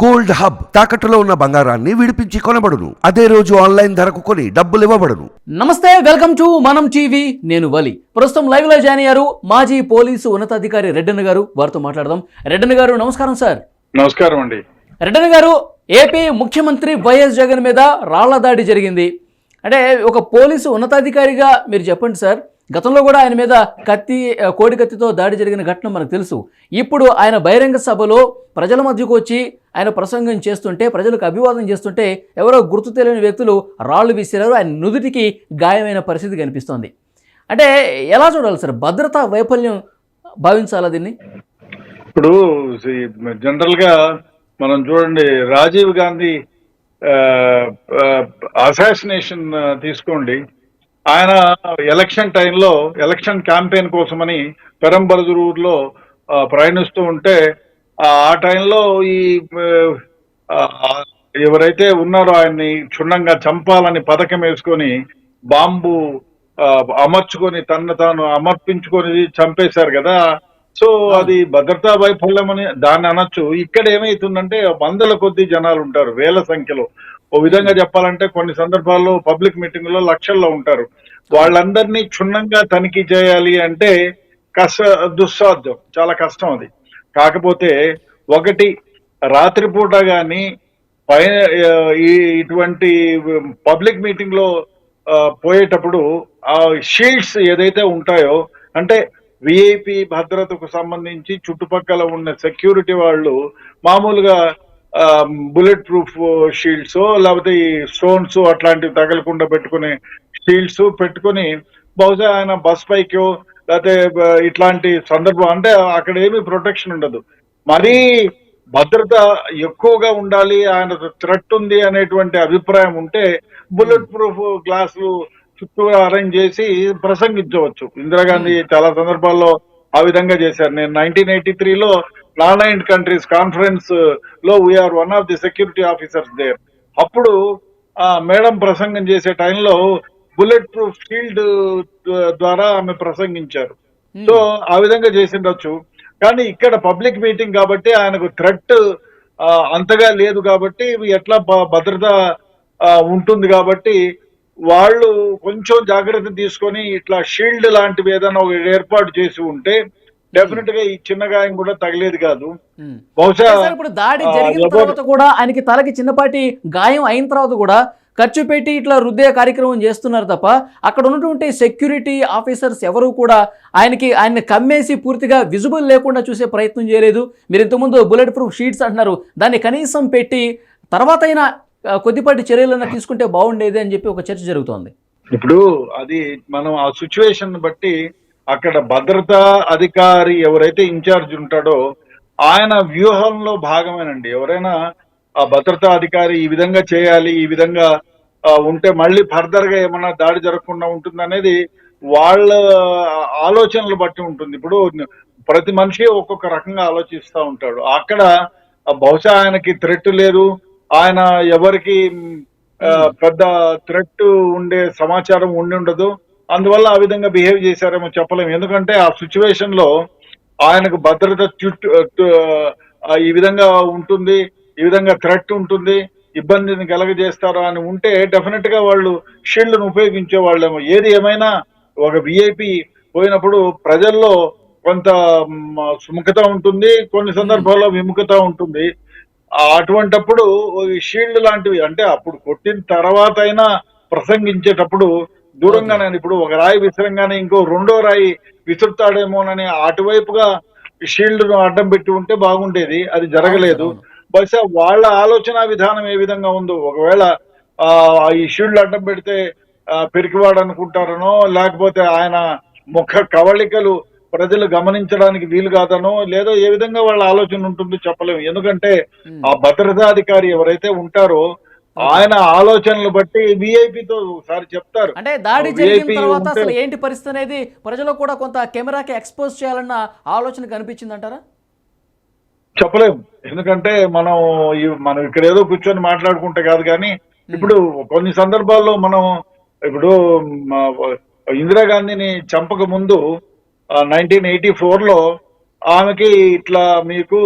Gold hub తాకట్టులో ఉన్న బంగారాన్ని విడిపించి కొనబడును. అదే రోజు ఆన్లైన్ ధరకు కొని డబ్బులు ఇవ్వబడును. నమస్తే వెల్కమ్ టు మనం టీవీ. నేను వలి. ప్రస్తుతం లైవ్లో జాయిన్ అయ్యారు మాజీ పోలీసు ఉన్నతాధికారి రెడ్డన్న గారు. వారితో మాట్లాడదాం. రెడ్డన్న గారు నమస్కారం సార్. నమస్కారం అండి. రెడ్డన్న గారు ఏపీ ముఖ్యమంత్రి వైఎస్ జగన్ మీద రాళ్ళ దాడి జరిగింది. అంటే ఒక పోలీసు ఉన్నతాధికారిగా మీరు చెప్పండి సార్. గతంలో కూడా ఆయన మీద కత్తి కోడి కత్తితో దాడి జరిగిన ఘటన మనకు తెలుసు. ఇప్పుడు ఆయన బహిరంగ సభలో ప్రజల మధ్యకు వచ్చి ఆయన ప్రసంగం చేస్తుంటే ప్రజలకు అభివాదం చేస్తుంటే ఎవరో గుర్తు తెలియని వ్యక్తులు రాళ్ళు విసిరారు. ఆయన నుదుటికి గాయమైన పరిస్థితి కనిపిస్తోంది. అంటే ఎలా చూడాలి సార్? భద్రతా వైఫల్యం భావించాలా దీన్ని? ఇప్పుడు జనరల్గా మనం చూడండి రాజీవ్ గాంధీ అసాసినేషన్ తీసుకోండి. ఆయన ఎలక్షన్ టైంలో ఎలక్షన్ క్యాంపెయిన్ కోసమని పెరంబరదూరులో ఆ, ప్రయాణిస్తూ ఉంటే ఆ టైంలో ఈ ఎవరైతే ఉన్నారో ఆయన్ని క్షుణ్ణంగా చంపాలని పథకం వేసుకొని బాంబు అమర్చుకొని తన తాను అమర్పించుకొని చంపేశారు కదా. సో అది భద్రతా వైఫల్యం అని దాన్ని అనొచ్చు. ఇక్కడ ఏమైతుందంటే వందల కొద్ది జనాలు ఉంటారు వేల సంఖ్యలో. ఓ విధంగా చెప్పాలంటే కొన్ని సందర్భాల్లో పబ్లిక్ మీటింగ్లో లక్షల్లో ఉంటారు. వాళ్ళందరినీ క్షుణ్ణంగా తనిఖీ చేయాలి అంటే కష్ట దుస్సాధ్యం. చాలా కష్టం అది. కాకపోతే ఒకటి రాత్రిపూట గాని పైన ఇటువంటి పబ్లిక్ మీటింగ్లో పోయేటప్పుడు ఆ షీల్డ్స్ ఏదైతే ఉంటాయో అంటే విఐపి భద్రతకు సంబంధించి చుట్టుపక్కల ఉన్న సెక్యూరిటీ వాళ్ళు మామూలుగా బుల్లెట్ ప్రూఫ్ షీల్డ్స్ లేకపోతే ఈ స్టోన్స్ అట్లాంటివి తగలకుండా పెట్టుకునే షీల్డ్స్ పెట్టుకుని బహుశా ఆయన బస్ పైకో లేకపోతే ఇట్లాంటి సందర్భం అంటే అక్కడ ఏమీ ప్రొటెక్షన్ ఉండదు. మరీ భద్రత ఎక్కువగా ఉండాలి ఆయన థ్రెట్ ఉంది అనేటువంటి అభిప్రాయం ఉంటే బుల్లెట్ ప్రూఫ్ గ్లాసులు చుట్టూ అరేంజ్ చేసి ప్రసంగించవచ్చు. ఇందిరాగాంధీ చాలా సందర్భాల్లో ఆ విధంగా చేశారు. నేను నైన్టీన్ ఎయిటీ త్రీలో నాన్ కంట్రీస్ కాన్ఫరెన్స్లో we're one of the security officers there అప్పుడు ఆ మేడం ప్రసంగం చేసే టైంలో బుల్లెట్ ప్రూఫ్ షీల్డ్ ద్వారా ఆమె ప్రసంగించారు. సో ఆ విధంగా చేసిండొచ్చు. కానీ ఇక్కడ పబ్లిక్ మీటింగ్ కాబట్టి ఆయనకు థ్రెట్ అంతగా లేదు కాబట్టి ఎట్లా భద్రత ఉంటుంది కాబట్టి వాళ్ళు కొంచెం జాగ్రత్త తీసుకొని ఇట్లా షీల్డ్ లాంటివి ఏదైనా ఏర్పాటు చేసి ఉంటే డెఫినెట్గా ఈ చిన్న గాయం కూడా తగిలేది కాదు. బహుశా ఇప్పుడు దాడి జరిగిన తర్వాత కూడా ఆయనకి తలకి చిన్నపాటి గాయం అయిన తర్వాత కూడా ఖర్చు పెట్టి ఇట్లా రుద్దే కార్యక్రమం చేస్తున్నారు తప్ప అక్కడ ఉన్నటువంటి సెక్యూరిటీ ఆఫీసర్స్ ఎవరు కూడా ఆయనకి ఆయన కమ్మేసి పూర్తిగా విజిబుల్ లేకుండా చూసే ప్రయత్నం చేయలేదు. మీరు ఇంతకుముందు బుల్లెట్ ప్రూఫ్ షీట్స్ అంటున్నారు. దాన్ని కనీసం పెట్టి తర్వాత అయినా కొద్దిపాటి చర్యలన్నా తీసుకుంటే బాగుండేది అని చెప్పి ఒక చర్చ జరుగుతోంది. ఇప్పుడు అది మనం ఆ సిచ్యువేషన్ బట్టి అక్కడ భద్రతా అధికారి ఎవరైతే ఇన్ఛార్జ్ ఉంటాడో ఆయన వ్యూహంలో భాగమేనండి. ఎవరైనా ఆ భద్రతా అధికారి ఈ విధంగా చేయాలి ఈ విధంగా ఉంటే మళ్ళీ ఫర్దర్గా ఏమైనా దాడి జరగకుండా ఉంటుంది అనేది వాళ్ళ ఆలోచనలు బట్టి ఉంటుంది. ఇప్పుడు ప్రతి మనిషి ఒక్కొక్క రకంగా ఆలోచిస్తూ ఉంటాడు. అక్కడ బహుశా ఆయనకి థ్రెట్ లేదు ఆయన ఎవరికి పెద్ద థ్రెట్ ఉండే సమాచారం ఉండి ఉండదు. అందువల్ల ఆ విధంగా బిహేవ్ చేశారేమో చెప్పలేము ఎందుకంటే ఆ సిచ్యువేషన్లో ఆయనకు భద్రత చుట్టూ ఈ విధంగా ఉంటుంది ఈ విధంగా థ్రెట్ ఉంటుంది ఇబ్బందిని కలగజేస్తారు అని ఉంటే డెఫినెట్గా వాళ్ళు షీల్డ్ను ఉపయోగించే వాళ్ళేమో ఏది ఏమైనా ఒక విఐపి పోయినప్పుడు ప్రజల్లో కొంత సుముఖత ఉంటుంది కొన్ని సందర్భాల్లో విముఖత ఉంటుంది. అటువంటప్పుడు ఈ షీల్డ్ లాంటివి అంటే అప్పుడు కొట్టిన తర్వాత అయినా ప్రసంగించేటప్పుడు దూరంగా నేను ఇప్పుడు ఒక రాయి విసరంగానే ఇంకో రెండో రాయి విసురుతాడేమోనని అటువైపుగా షీల్డ్ను అడ్డం పెట్టి ఉంటే బాగుండేది. అది జరగలేదు. బహుశా వాళ్ళ ఆలోచన విధానం ఏ విధంగా ఉందో ఒకవేళ ఆ ఈ షీల్డ్ అడ్డం పెడితే పెరికివాడు అనుకుంటారనో లేకపోతే ఆయన ముఖ కవళికలు ప్రజలు గమనించడానికి వీలు కాదనో లేదో ఏ విధంగా వాళ్ళ ఆలోచన ఉంటుందో చెప్పలేము. ఎందుకంటే. ఆ భద్రతాధికారి ఎవరైతే ఉంటారో ఆయన ఆలోచనలు బట్టి విఐపితో ఒకసారి చెప్తారు. అంటే దాడి జరిగిన తర్వాత అసలు ఏంటి పరిస్థితి అనేది ప్రజలకు కూడా కొంత కెమెరాకి ఎక్స్పోజ్ చేయాలన్న ఆలోచన కనిపించింది అంటారా చెప్పలేము ఎందుకంటే మనం మనం ఇక్కడ ఏదో కూర్చొని మాట్లాడుకుంటే కాదు కానీ ఇప్పుడు కొన్ని సందర్భాల్లో మనం ఇప్పుడు ఇందిరాగాంధీని చంపక ముందు నైన్టీన్ ఎయిటీ ఫోర్లో ఆమెకి ఇట్లా మీకు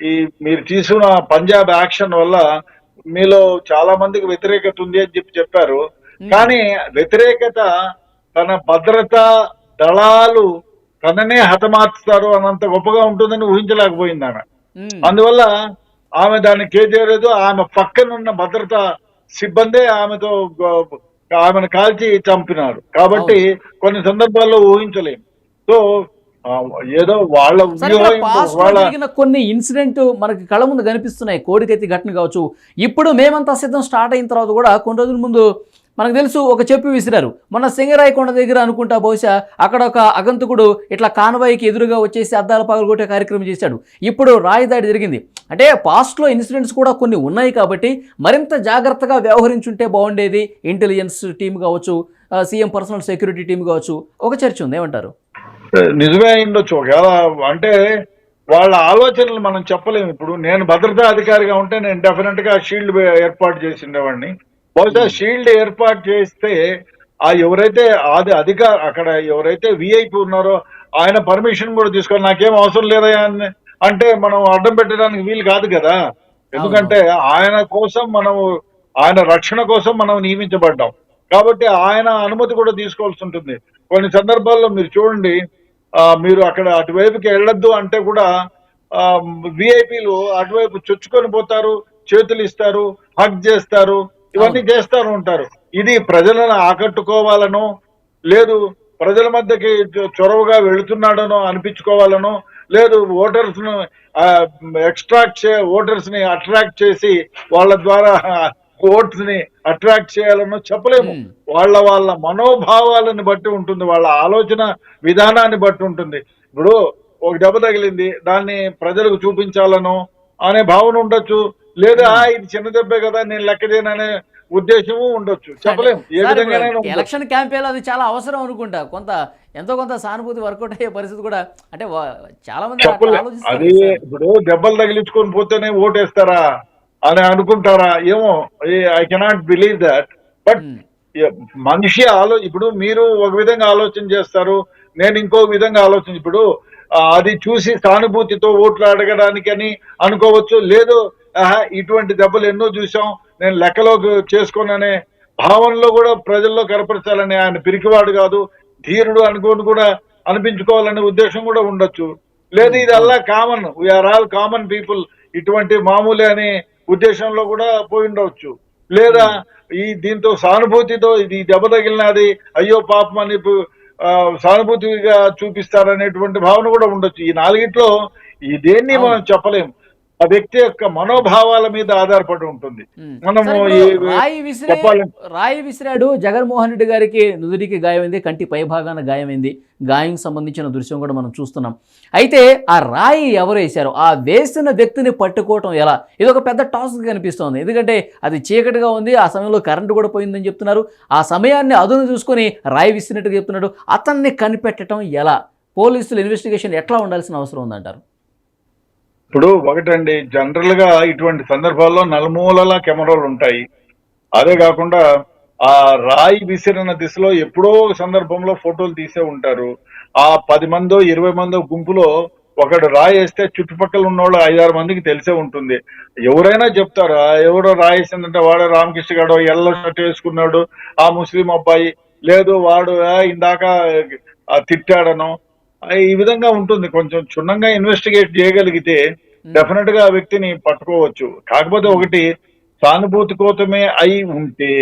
ఈ మీరు తీసుకున్న పంజాబ్ యాక్షన్ వల్ల మీలో చాలా మందికి వ్యతిరేకత ఉంది అని చెప్పి చెప్పారు. కానీ వ్యతిరేకత తన భద్రతా దళాలు తననే హతమార్చుతారు అన్నంత గొప్పగా ఉంటుందని ఊహించలేకపోయింది ఆమె అందువల్ల ఆమె దాన్ని కేచేయలేదు ఆమె పక్కనున్న భద్రతా సిబ్బందే ఆమెతో ఆమెను కాల్చి చంపినారు. కాబట్టి కొన్ని సందర్భాల్లో ఊహించలేం. సో ఏదో వాళ్ళ జరిగిన కొన్ని ఇన్సిడెంట్ మనకి కళ్ళ ముందు కనిపిస్తున్నాయి కోడికత్తి ఘటన కావచ్చు. ఇప్పుడు మేమంతా సిద్ధం స్టార్ట్ అయిన తర్వాత కూడా కొన్ని రోజుల ముందు మనకు తెలుసు ఒక చెప్పు విసిరారు. మొన్న సింగరాయకొండ దగ్గర అనుకుంటా బహుశా అక్కడ ఒక అగంతకుడు ఇట్లా కాన్వాయికి ఎదురుగా వచ్చేసి అద్దాల పగలు కొట్టే కార్యక్రమం చేశాడు. ఇప్పుడు రాయి దాడి జరిగింది. అంటే పాస్ట్లో ఇన్సిడెంట్స్ కూడా కొన్ని ఉన్నాయి కాబట్టి మరింత జాగ్రత్తగా వ్యవహరించుంటే బాగుండేది. ఇంటెలిజెన్స్ టీం కావచ్చు సీఎం పర్సనల్ సెక్యూరిటీ టీం కావచ్చు. ఒక చర్చ ఉంది ఏమంటారు? నిజమే అయిండొచ్చు ఒకవేళ అంటే వాళ్ళ ఆలోచనలు మనం చెప్పలేము. ఇప్పుడు నేను భద్రతా అధికారిగా ఉంటే నేను డెఫినెట్గా షీల్డ్ ఏర్పాటు చేసిండేవాడిని. బహుశా షీల్డ్ ఏర్పాటు చేస్తే ఆ ఎవరైతే అది అధికార అక్కడ ఎవరైతే విఐపి ఉన్నారో ఆయన పర్మిషన్ కూడా తీసుకోవాలి. నాకేం అవసరం లేదా అని అంటే మనం అడ్డం పెట్టడానికి వీలు కాదు కదా. ఎందుకంటే ఆయన కోసం మనము ఆయన రక్షణ కోసం మనం నియమించబడ్డాం. కాబట్టి ఆయన అనుమతి కూడా తీసుకోవాల్సి ఉంటుంది. కొన్ని సందర్భాల్లో మీరు చూడండి మీరు అక్కడ అటువైపుకి వెళ్ళొద్దు అంటే కూడా విఐపీలు అటువైపు చొచ్చుకొని పోతారు చేతులు ఇస్తారు హక్ చేస్తారు ఇవన్నీ చేస్తారు ఉంటారు. ఇది ప్రజలను ఆకట్టుకోవాలనో లేదు ప్రజల మధ్యకి చొరవగా వెళుతున్నాడనో అనిపించుకోవాలనో లేదు ఓటర్స్ను ఎక్స్ట్రాక్ట్ చే ఓటర్స్ని అట్రాక్ట్ చేసి వాళ్ళ ద్వారా ఓట్స్ని అట్రాక్ట్ చేయాలనో చెప్పలేము. వాళ్ళ వాళ్ళ మనోభావాలను బట్టి ఉంటుంది వాళ్ళ ఆలోచన విధానాన్ని బట్టి ఉంటుంది. ఇప్పుడు ఒక దెబ్బ తగిలింది దాన్ని ప్రజలకు చూపించాలనో అనే భావన ఉండొచ్చు లేదా "ఆ, ఇది చిన్న దెబ్బే కదా నేను లెక్క చేయననే ఉద్దేశము ఉండొచ్చు. చెప్పలేం ఏ ఉండొచ్చు. ఎలక్షన్ క్యాంపెయిన్ అది చాలా అవసరం అనుకుంటా. కొంత ఎంతో కొంత సానుభూతి వర్కౌట్ అయ్యే పరిస్థితి కూడా అంటే చాలా మంది అది. ఇప్పుడు దెబ్బలు తగిలించుకొని పోతేనే ఓటేస్తారా? అని అనుకుంటారా? ఏమో I cannot believe that but మనిషి ఆలో ఇప్పుడు మీరు ఒక విధంగా ఆలోచన చేస్తారు నేను ఇంకో విధంగా ఆలోచన ఇప్పుడు అది చూసి సానుభూతితో ఓట్లు అడగడానికి అని అనుకోవచ్చు. లేదు ఇటువంటి దెబ్బలు ఎన్నో చూసాం నేను లెక్కలోకి చేసుకోననే భావనలో కూడా ప్రజల్లో కనపరచాలని ఆయన పిరికివాడు కాదు ధీరుడు అనుకోని కూడా అనిపించుకోవాలనే ఉద్దేశం కూడా ఉండొచ్చు. లేదు ఇది అల్లా common. We're all common people ఇటువంటి మామూలే అనే ఉద్దేశంలో కూడా పోయి ఉండవచ్చు. లేదా ఈ దీంతో సానుభూతితో ఇది దెబ్బ తగిలినది అయ్యో పాపం అని సానుభూతిగా చూపిస్తారనేటువంటి భావన కూడా ఉండొచ్చు. ఈ నాలుగిట్లో ఈ దేన్ని మనం చెప్పలేం. ఆ వ్యక్తి యొక్క మనోభావాల మీద ఆధారపడి ఉంటుంది. మనము రాయి విసిరాడు జగన్మోహన్ రెడ్డి గారికి నుదురికి గాయమైంది కంటి పై భాగాన గాయమైంది. గాయం సంబంధించిన దృశ్యం కూడా మనం చూస్తున్నాం. అయితే ఆ రాయి ఎవరు వేశారు? ఆ వేసిన వ్యక్తిని పట్టుకోవటం ఎలా? ఇది ఒక పెద్ద టాస్క్ కనిపిస్తోంది. ఎందుకంటే అది చీకటిగా ఉంది ఆ సమయంలో కరెంటు కూడా పోయిందని చెప్తున్నారు. ఆ సమయాన్ని అదును చూసుకొని రాయి విసిరినట్టుగా చెప్తున్నాడు. అతన్ని కనిపెట్టడం ఎలా? పోలీసులు ఇన్వెస్టిగేషన్ ఎట్లా ఉండాల్సిన అవసరం ఉందంటారు? ఇప్పుడు ఒకటండి జనరల్గా ఇటువంటి సందర్భాల్లో నలుమూలల కెమెరాలు ఉంటాయి. అదే కాకుండా ఆ రాయి విసిరిన దిశలో ఎప్పుడో ఒక సందర్భంలో ఫోటోలు తీసే ఉంటారు. ఆ పది మందో ఇరవై మందో గుంపులో ఒకడు రాయి వేస్తే చుట్టుపక్కల ఉన్న వాళ్ళు ఐదారు మందికి తెలిసే ఉంటుంది. ఎవరైనా చెప్తారు "ఆ, ఎవడో వాడు రామకృష్ణ గాడో ఎల్లో షర్ట్ వేసుకున్నాడు ఆ ముస్లిం అబ్బాయి లేదు వాడు ఇందాక తిట్టాడను తిట్టాడనో ఈ విధంగా ఉంటుంది. కొంచెం క్షుణ్ణంగా ఇన్వెస్టిగేట్ చేయగలిగితే డెఫినెట్గా ఆ వ్యక్తిని పట్టుకోవచ్చు. కాకపోతే ఒకటి సానుభూతి కోసమే అయి ఉంటే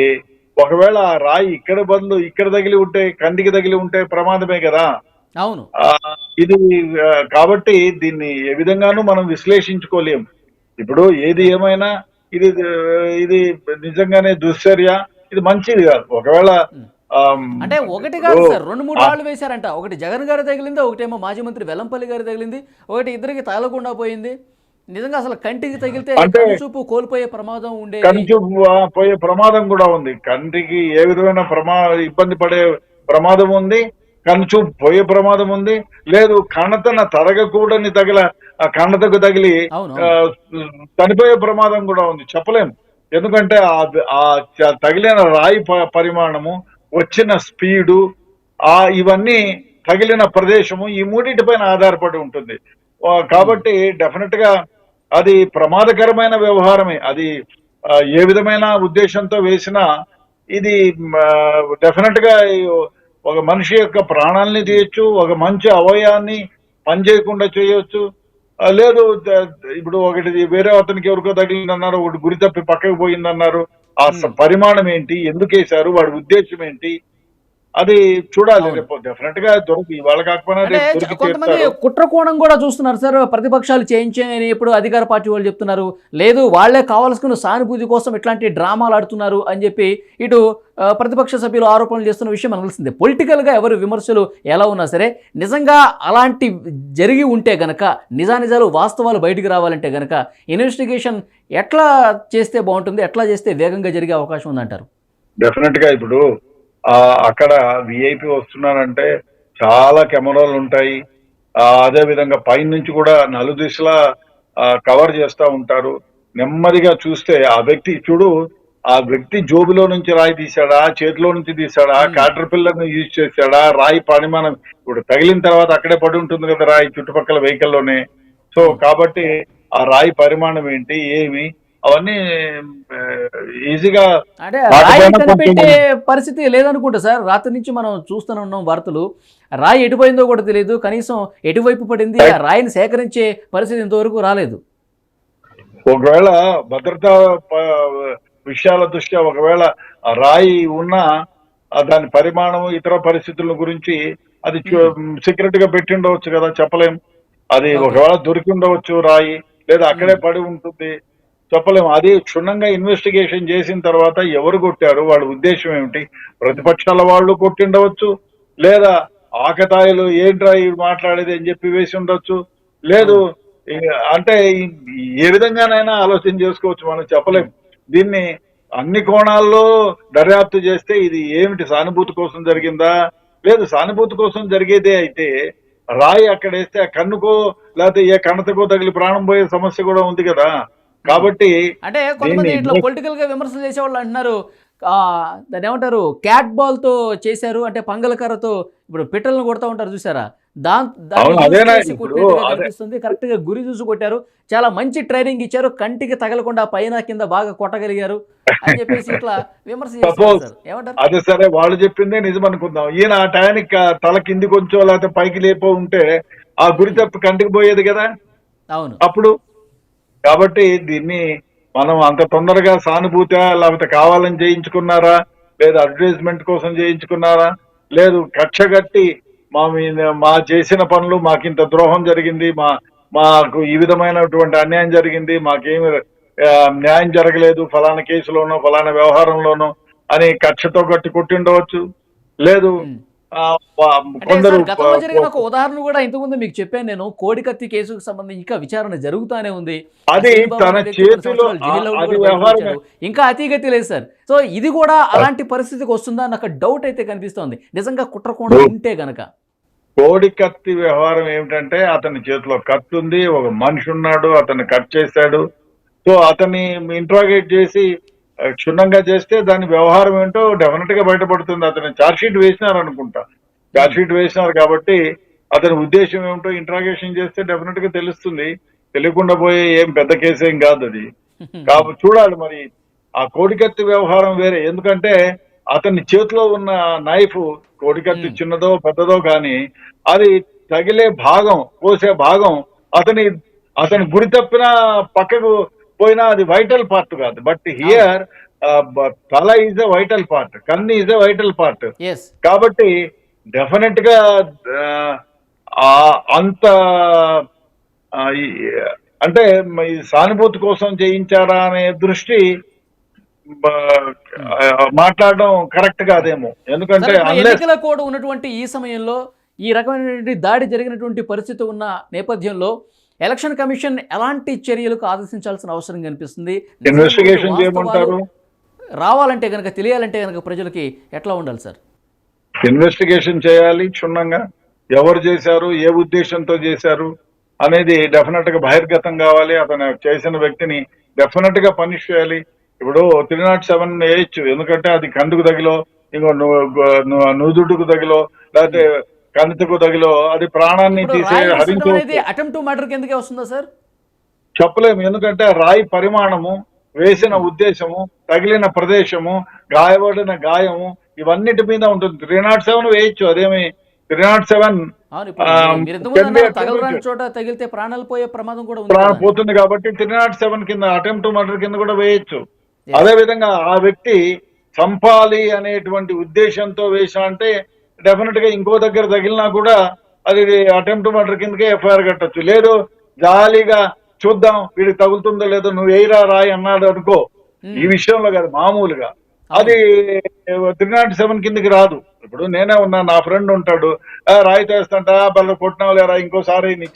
ఒకవేళ ఆ రాయి ఇక్కడ బదులు ఇక్కడ తగిలి ఉంటే కందికి తగిలి ఉంటే ప్రమాదమే కదా. అవును. ఇది కాబట్టి దీన్ని ఏ విధంగానూ మనం విశ్లేషించుకోలేం ఇప్పుడు ఏది ఏమైనా ఇది ఇది నిజంగానే దుశ్చర్య ఇది మంచిది కాదు. ఒకవేళ అంటే ఒకటి కాదు సార్ రెండు మూడు ఆ. రాళ్ళు వేశారంట. ఒకటి జగన్ గారి తగిలింది ఒకటేమో మాజీ మంత్రి వెల్లంపల్లి గారి తగిలింది ఒకటి ఇద్దరికి తగలకుండా పోయింది. నిజంగా అసలు కంటికి తగిలితే చూపు కోల్పోయే ప్రమాదం ఉండేది కంచు ఆ, పోయే ప్రమాదం కూడా ఉంది. కంటికి ఏ విధమైన ప్రమా ఇబ్బంది పడే ప్రమాదం ఉంది కంచు పోయే ప్రమాదం ఉంది. లేదు కణతన తరగకూడని తగిల ఆ కణతకు తగిలి చనిపోయే ప్రమాదం కూడా ఉంది. చెప్పలేం ఎందుకంటే ఆ తగిలిన రాయి పరిమాణము వచ్చిన స్పీడు ఆ ఇవన్నీ తగిలిన ప్రదేశము ఈ మూడింటిపైన ఆధారపడి ఉంటుంది. కాబట్టి డెఫినెట్గా అది ప్రమాదకరమైన వ్యవహారమే. అది ఏ విధమైన ఉద్దేశంతో వేసినా ఇది డెఫినెట్గా ఒక మనిషి యొక్క ప్రాణాలని తీయచ్చు ఒక మంచి అవయాన్ని పనిచేయకుండా చేయొచ్చు. లేదు ఇప్పుడు ఒకటి వేరే అతనికి ఎవరికో తగిలిందన్నారు ఒకటి గురి తప్పి పక్కకు పోయిందన్నారు. ఆ పరిమాణం ఏంటి? ఎందుకు వేశారు వాడి ఉద్దేశం ఏంటి? అది చూడాలి రేపు డెఫినెట్గా దొరికి ఇవాళ కాకపోయినా కొంతమంది. కుట్రకోణం కూడా చూస్తున్నారు సార్. ప్రతిపక్షాలు చేయించని ఇప్పుడు అధికార పార్టీ వాళ్ళు చెప్తున్నారు. లేదు వాళ్ళే కావాల్సుకున్న సానుభూతి కోసం ఇట్లాంటి డ్రామాలు ఆడుతున్నారు అని చెప్పి ఇటు ప్రతిపక్ష సభ్యులు ఆరోపణలు చేస్తున్న విషయం మనకు తెలిసిందే. పొలిటికల్గా ఎవరు విమర్శలు ఎలా ఉన్నా సరే నిజంగా అలాంటి జరిగి ఉంటే గనక నిజానిజాలు వాస్తవాలు బయటికి రావాలంటే గనక ఇన్వెస్టిగేషన్ ఎట్లా చేస్తే బాగుంటుంది ఎట్లా చేస్తే వేగంగా జరిగే అవకాశం ఉందంటారు? డెఫినెట్గా ఇప్పుడు అక్కడ విఐపి వస్తున్నారంటే చాలా కెమెరాలు ఉంటాయి. అదే విధంగా పైన నుంచి కూడా నలుదిశలా కవర్ చేస్తా ఉంటారు. నెమ్మదిగా చూస్తే ఆ వ్యక్తి చూడు ఆ వ్యక్తి జోబులో నుంచి రాయి తీసాడా చేతిలో నుంచి తీసాడా కాటర్ పిల్లర్ను యూజ్ చేశాడా రాయి పరిమాణం ఇప్పుడు తగిలిన తర్వాత అక్కడే పడి ఉంటుంది కదా రాయి చుట్టుపక్కల వెహికల్లోనే సో కాబట్టి ఆ రాయి పరిమాణం ఏంటి ఏమి? అవన్నీ ఈజీగా అంటే రాయి కనిపెట్టే పరిస్థితి లేదనుకుంటా సార్. రాత్రి నుంచి మనం చూస్తూనే ఉన్నాం వార్తలు. రాయి ఎటుపోయిందో కూడా తెలియదు. కనీసం ఎటువైపు పడింది ఆ రాయిని సేకరించే పరిస్థితి ఇంతవరకు రాలేదు. ఒకవేళ భద్రతా విషయాల దృష్ట్యా ఒకవేళ రాయి ఉన్న దాని పరిమాణం ఇతర పరిస్థితుల గురించి అది సీక్రెట్గా పెట్టి ఉండవచ్చు కదా చెప్పలేం. అది. ఒకవేళ దొరికి ఉండవచ్చు రాయి లేదా అక్కడే పడి ఉంటుంది. చెప్పలేం అది క్షుణ్ణంగా ఇన్వెస్టిగేషన్ చేసిన తర్వాత ఎవరు కొట్టారు వాళ్ళ ఉద్దేశం ఏమిటి? ప్రతిపక్షాల వాళ్ళు కొట్టిండవచ్చు లేదా ఆకతాయిలు ఏంట్రా ఇవి మాట్లాడేది అని చెప్పి వేసి ఉండొచ్చు లేదు అంటే ఏ విధంగానైనా ఆలోచన చేసుకోవచ్చు మనం చెప్పలేం దీన్ని అన్ని కోణాల్లో దర్యాప్తు చేస్తే ఇది ఏమిటి సానుభూతి కోసం జరిగిందా? లేదు సానుభూతి కోసం జరిగేదే అయితే రాయి అక్కడ వేస్తే ఆ కన్నుకో లేకపోతే ఏ కణతకో తగిలి ప్రాణం పోయే సమస్య కూడా ఉంది కదా. కాబట్టి అంటే కొంతమంది ఇట్లా పొలిటికల్గా విమర్శలు చేసేవాళ్ళు అంటున్నారు. ఆ, దాన్ని ఏమంటారు? క్యాట్ బాల్తో చేశారు అంటే పంగలకర్రతో ఇప్పుడు పిట్టలను కొడతా ఉంటారు చూసారా? దాని. కనిపిస్తుంది. కరెక్ట్గా గురి చూసి కొట్టారు. చాలా మంచి ట్రైనింగ్ ఇచ్చారు. కంటికి తగలకుండా పైన కింద బాగా కొట్టగలిగారు అని చెప్పేసి ఇట్లా విమర్శ ఏమంటారు? అదే సరే వాళ్ళు చెప్పిందే నిజం అనుకుందాం. ఈయన ఆ టయానికి తల కింది కొంచెం లేకపోతే పైకి లేపో ఉంటే ఆ గురి తప్పి కంటికి పోయేది కదా? అవును. అప్పుడు కాబట్టి దీన్ని మనం అంత తొందరగా సానుభూతి లేకపోతే కావాలని చేయించుకున్నారా? లేదా అడ్వర్టైజ్మెంట్ కోసం చేయించుకున్నారా? లేదు కక్ష కట్టి మా మీద మా చేసిన పనులు మాకింత ద్రోహం జరిగింది మా మాకు ఈ విధమైనటువంటి అన్యాయం జరిగింది మాకేమి న్యాయం జరగలేదు ఫలానా కేసులోనో ఫలానా వ్యవహారంలోనో అని కక్షతో కట్టి కొట్టిండవచ్చు. లేదు గతంలో జరిగిన ఒక ఉదాహరణ కూడా ఇంతకుముందు మీకు చెప్పాను నేను. కోడికత్తి కేసుకు సంబంధించి ఇంకా విచారణ జరుగుతానే ఉంది. ఇంకా అతిగతి లేదు సార్. సో ఇది కూడా అలాంటి పరిస్థితికి వస్తుందా నాకు డౌట్ అయితే కనిపిస్తోంది. నిజంగా కుట్రకోణం ఉంటే గనక. కోడి కత్తి వ్యవహారం ఏమిటంటే అతని చేతిలో కత్తి ఉంది ఒక మనిషి ఉన్నాడు అతన్ని కట్ చేశాడు. సో అతన్ని ఇంట్రాగేట్ చేసి క్షుణ్ణంగా చేస్తే దాని వ్యవహారం ఏంటో డెఫినెట్గా బయటపడుతుంది. అతను చార్జ్ షీట్ వేసినారు అనుకుంటా. చార్జ్ షీట్ వేసినారు కాబట్టి అతని ఉద్దేశం ఏమిటో ఇంట్రాగేషన్ చేస్తే డెఫినెట్గా తెలుస్తుంది. తెలియకుండా పోయే ఏం పెద్ద కేసు ఏం కాదు అది. కాబట్టి చూడాలి మరి. ఆ కోడికత్తి వ్యవహారం వేరే. ఎందుకంటే అతని చేతిలో ఉన్న నైఫ్ కోడికత్తి చిన్నదో పెద్దదో కానీ అది తగిలే భాగం కోసే భాగం అతని అతని గురి తప్పిన పక్కకు పోయినా అది వైటల్ పార్ట్ కాదు. బట్ హియర్ తల ఈజ్ ఎ వైటల్ పార్ట్ కన్ను ఈజ్ ఎ వైటల్ పార్ట్ కాబట్టి డెఫినెట్గా ఆ, అంత అంటే సానుభూతి కోసం చేయించారా అనే దృష్టి ఆ, మాట్లాడడం కరెక్ట్ కాదేమో. ఎందుకంటే ఎన్నికల కోడ్ ఉన్నటువంటి ఈ సమయంలో ఈ రకమైనటువంటి దాడి జరిగినటువంటి పరిస్థితి ఉన్న నేపథ్యంలో ఎలక్షన్ కమిషన్ ఎలాంటి చర్యలకు ఆదేశించాల్సిన అవసరం కనిపిస్తుంది? రావాలంటే కనుక తెలియాలంటే కనుక ప్రజలకి ఎట్లా ఉండాలి సార్? ఇన్వెస్టిగేషన్ చేయాలి క్షుణ్ణంగా. ఎవరు చేశారు? ఏ ఉద్దేశంతో చేశారు? అనేది డెఫినెట్గా బహిర్గతం కావాలి. అతను చేసిన వ్యక్తిని డెఫినెట్గా పనిష్ చేయాలి. ఇప్పుడు త్రీ నాట్ సెవెన్ వేయచ్చు. ఎందుకంటే అది కందుకు తగిలో ఇంకో నూదుడుకు తగిలో లేకపోతే కణితకు తగిలో అది ప్రాణాన్ని తీసే అటెంప్ట్ మర్డర్ కిందకే వస్తుందా సార్ చెప్పలేము ఎందుకంటే రాయి పరిమాణము వేసిన ఉద్దేశము తగిలిన ప్రదేశము గాయపడిన గాయము ఇవన్నిటి మీద ఉంటుంది త్రీ నాట్ సెవెన్ వేయచ్చు అదేమి త్రీ నాట్ సెవెన్. చోట తగిలితే ప్రాణాలు పోయే ప్రమాదం కూడా. పోతుంది కాబట్టి త్రీ నాట్ సెవెన్ కింద అటెంప్ట్ మర్డర్ కింద కూడా వేయచ్చు. అదే విధంగా ఆ వ్యక్తి చంపాలి అనేటువంటి ఉద్దేశంతో వేసా అంటే డెఫినెట్గా ఇంకో దగ్గర తగిలినా కూడా అది అటెంప్ట్ మర్డర్ కిందకే ఎఫ్ఐఆర్ కట్టొచ్చు. లేదు జాలీగా చూద్దాం వీడికి తగులుతుందో లేదో నువ్వు వేయరా రాయి అన్నాడు అనుకో. ఈ విషయంలో కాదు మామూలుగా. అది త్రీ నాట్ సెవెన్ కిందకి రాదు. ఇప్పుడు నేనే ఉన్నా నా ఫ్రెండ్ ఉంటాడు. "ఆ, రాయి తెస్తంట బల్ల కొట్టినావు లేరా ఇంకోసారి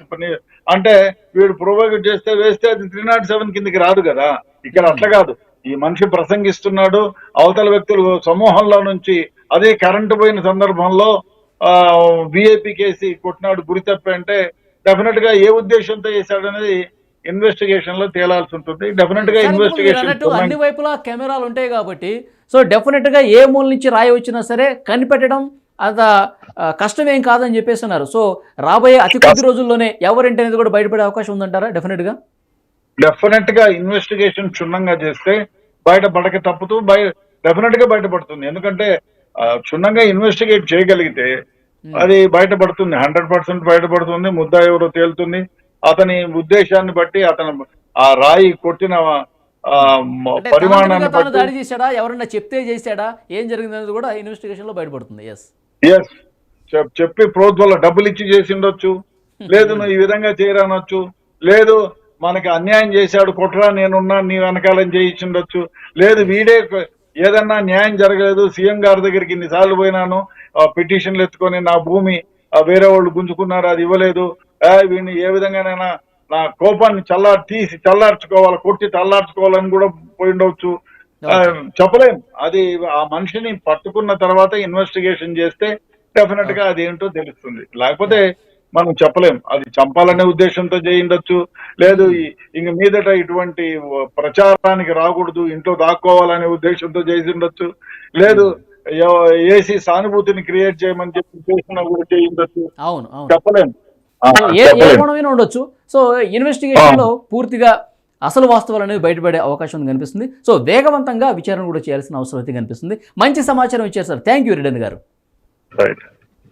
అంటే వీడు ప్రొవోకేట్ చేస్తే వేస్తే అది త్రీ నాట్ సెవెన్ కిందకి రాదు కదా. ఇక్కడ అట్లా కాదు. ఈ మనిషి ప్రసంగిస్తున్నాడు అవతల వ్యక్తులు సమూహంలో నుంచి అదే కరెంటు పోయిన సందర్భంలో విఐపి కేసి కొట్టినాడు గురి తప్పి అంటే డెఫినెట్గా ఏ ఉద్దేశంతో చేశాడు అనేది ఇన్వెస్టిగేషన్లో తేలాల్సి ఉంటుంది డెఫినెట్గా అన్నట్టు అన్ని ఇన్వెస్టిగేషన్ వైపులా కెమెరాలు ఉంటాయి కాబట్టి సో డెఫినెట్గా ఏ మూల నుంచి రాయి వచ్చినా సరే కనిపెట్టడం అంత కష్టమేం కాదని చెప్పేసి అన్నారు. సో రాబోయే అతి కొద్ది రోజుల్లోనే ఎవరింటి అనేది కూడా బయటపడే అవకాశం ఉందంటారా డెఫినెట్గా డెఫినెట్గా ఇన్వెస్టిగేషన్ క్షుణ్ణంగా చేస్తే బయట పడక తప్పుతూ బయ డెఫినెట్గా బయటపడుతుంది. ఎందుకంటే క్షుణ్ణంగా ఇన్వెస్టిగేట్ చేయగలిగితే అది బయటపడుతుంది. హండ్రెడ్ పర్సెంట్ బయటపడుతుంది. ముద్ద ఎవరో తేలుతుంది. అతని ఉద్దేశాన్ని బట్టి అతను ఆ రాయి కొట్టిన పరిమాణాన్ని దాడి చేశాడా? ఎవరన్నా చెప్తే చేశాడా? ఏం జరిగింది అనేది కూడా ఇన్వెస్టిగేషన్లో బయటపడుతుంది. ఎస్ ఎస్ చెప్పి ప్రోద్వల డబ్బులు ఇచ్చి చేసి ఉండొచ్చు. లేదు నువ్వు ఈ విధంగా చేయరానొచ్చు. లేదు మనకి అన్యాయం చేశాడు కుట్రా నేనున్నా నీ వెనకాలని చేయించి ఉండొచ్చు. లేదు వీడే ఏదన్నా న్యాయం జరగలేదు సీఎం గారి దగ్గరికి ఇన్నిసార్లు పోయినాను పిటిషన్లు ఎత్తుకొని నా భూమి వేరే వాళ్ళు గుంజుకున్నారు అది ఇవ్వలేదు. వీడిని ఏ విధంగానైనా నా కోపాన్ని చల్లార్ తీసి చల్లార్చుకోవాలి కొట్టి చల్లార్చుకోవాలని కూడా పోయి ఉండవచ్చు. చెప్పలేం. అది ఆ మనిషిని పట్టుకున్న తర్వాత ఇన్వెస్టిగేషన్ చేస్తే డెఫినెట్గా అది ఏంటో తెలుస్తుంది. లేకపోతే మనం చెప్పలేం. అది చంపాలనే ఉద్దేశంతో చేయిండొచ్చు. లేదు ఇంక మీదట ఇటువంటి ప్రచారానికి రాకూడదు ఇంట్లో దాక్కోవాలనే ఉద్దేశంతో చేసి ఉండొచ్చు లేదు ఏసీ సానుభూతిని క్రియేట్ చేయమని చెప్పి చేసిన కూడా చేయిండొచ్చు. చెప్పలేం. ఉండొచ్చు. సో ఇన్వెస్టిగేషన్లో పూర్తిగా అసలు వాస్తవాలు అనేవి బయటపడే అవకాశం కనిపిస్తుంది. సో వేగవంతంగా విచారణ కూడా చేయాల్సిన అవసరం అయితే కనిపిస్తుంది. మంచి సమాచారం ఇచ్చారు సార్. థ్యాంక్ యూ రెడ్డి గారు. రైట్.